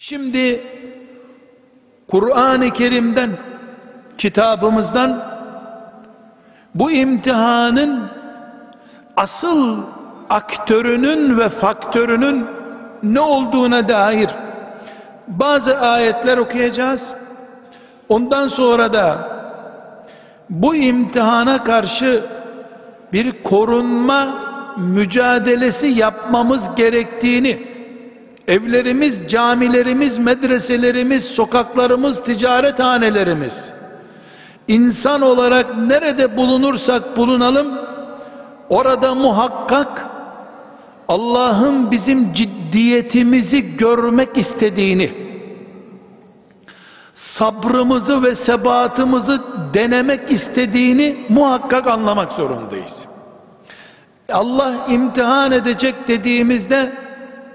Şimdi Kur'an-ı Kerim'den kitabımızdan bu imtihanın asıl aktörünün ve faktörünün ne olduğuna dair bazı ayetler okuyacağız. Ondan sonra da bu imtihana karşı bir korunma mücadelesi yapmamız gerektiğini evlerimiz, camilerimiz, medreselerimiz, sokaklarımız, ticarethanelerimiz insan olarak nerede bulunursak bulunalım orada muhakkak Allah'ın bizim ciddiyetimizi görmek istediğini sabrımızı ve sebatımızı denemek istediğini muhakkak anlamak zorundayız. Allah imtihan edecek dediğimizde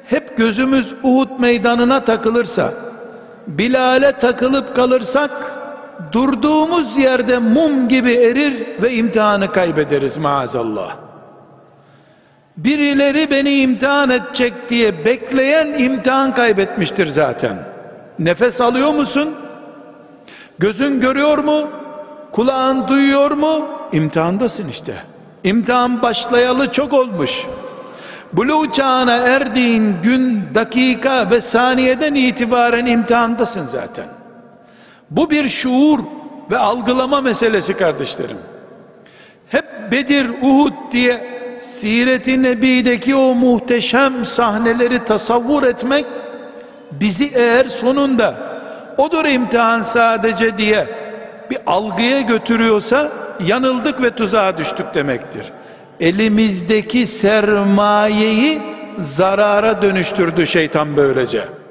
hep gözümüz Uhud meydanına takılırsa, Bilal'e takılıp kalırsak, durduğumuz yerde mum gibi erir ve imtihanı kaybederiz maazallah. Birileri beni imtihan edecek diye bekleyen imtihan kaybetmiştir zaten. Nefes alıyor musun? Gözün görüyor mu? Kulağın duyuyor mu? İmtihandasın işte. İmtihan başlayalı çok olmuş. Buluğ çağına erdiğin gün, dakika ve saniyeden itibaren imtihandasın zaten. Bu bir şuur ve algılama meselesi kardeşlerim. Hep Bedir, Uhud diye Siret-i Nebi'deki o muhteşem sahneleri tasavvur etmek bizi eğer sonunda odur imtihan sadece diye bir algıya götürüyorsa yanıldık ve tuzağa düştük demektir elimizdeki sermayeyi zarara dönüştürdü şeytan böylece.